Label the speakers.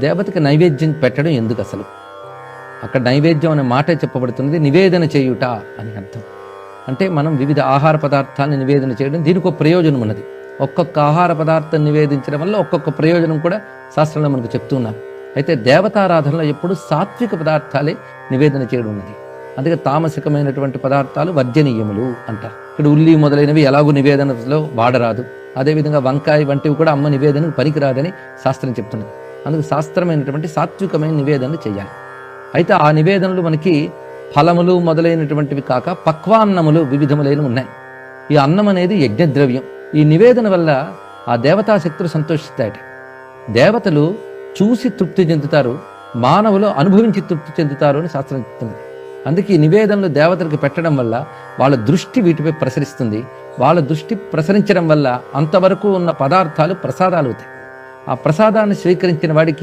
Speaker 1: దేవతకి నైవేద్యం పెట్టడం ఎందుకు అసలు అక్కడ నైవేద్యం అనే మాట చెప్పబడుతుంది నివేదన చేయుట అని అర్థం. అంటే మనం వివిధ ఆహార పదార్థాలను నివేదన చేయడం దీనికి ఒక ప్రయోజనం ఉన్నది. ఒక్కొక్క ఆహార పదార్థం నివేదించడం వల్ల ఒక్కొక్క ప్రయోజనం కూడా శాస్త్రంలో మనకు చెప్తున్నారు అయితే దేవతారాధనలో ఎప్పుడు సాత్విక పదార్థాలే నివేదన చేయడం ఉన్నది. అందుకే తామసికమైనటువంటి పదార్థాలు వర్జనీయములు అంటారు. ఇక్కడ ఉల్లి మొదలైనవి ఎలాగో నివేదనలో వాడరాదు. అదేవిధంగా వంకాయ వంటివి కూడా అమ్మ నివేదనకు పనికిరాదని శాస్త్రం చెప్తున్నది. అందుకు శాస్త్రమైనటువంటి సాత్వికమైన నివేదనలు చేయాలి. అయితే ఆ నివేదనలు మనకి ఫలములు మొదలైనటువంటివి కాక పక్వాన్నములు వివిధములైన ఉన్నాయి. ఈ అన్నం అనేది యజ్ఞద్రవ్యం. ఈ నివేదన వల్ల ఆ దేవతా శక్తులు సంతోషిస్తాయట. దేవతలు చూసి తృప్తి చెందుతారు మానవులు అనుభవించి తృప్తి చెందుతారు అని శాస్త్రం చెప్తుంది. అందుకే ఈ నివేదనలు దేవతలకు పెట్టడం వల్ల వాళ్ళ దృష్టి వీటిపై ప్రసరిస్తుంది. వాళ్ళ దృష్టి ప్రసరించడం వల్ల అంతవరకు ఉన్న పదార్థాలు ప్రసాదాలు అవుతాయి. ఆ ప్రసాదాన్ని స్వీకరించిన వాడికి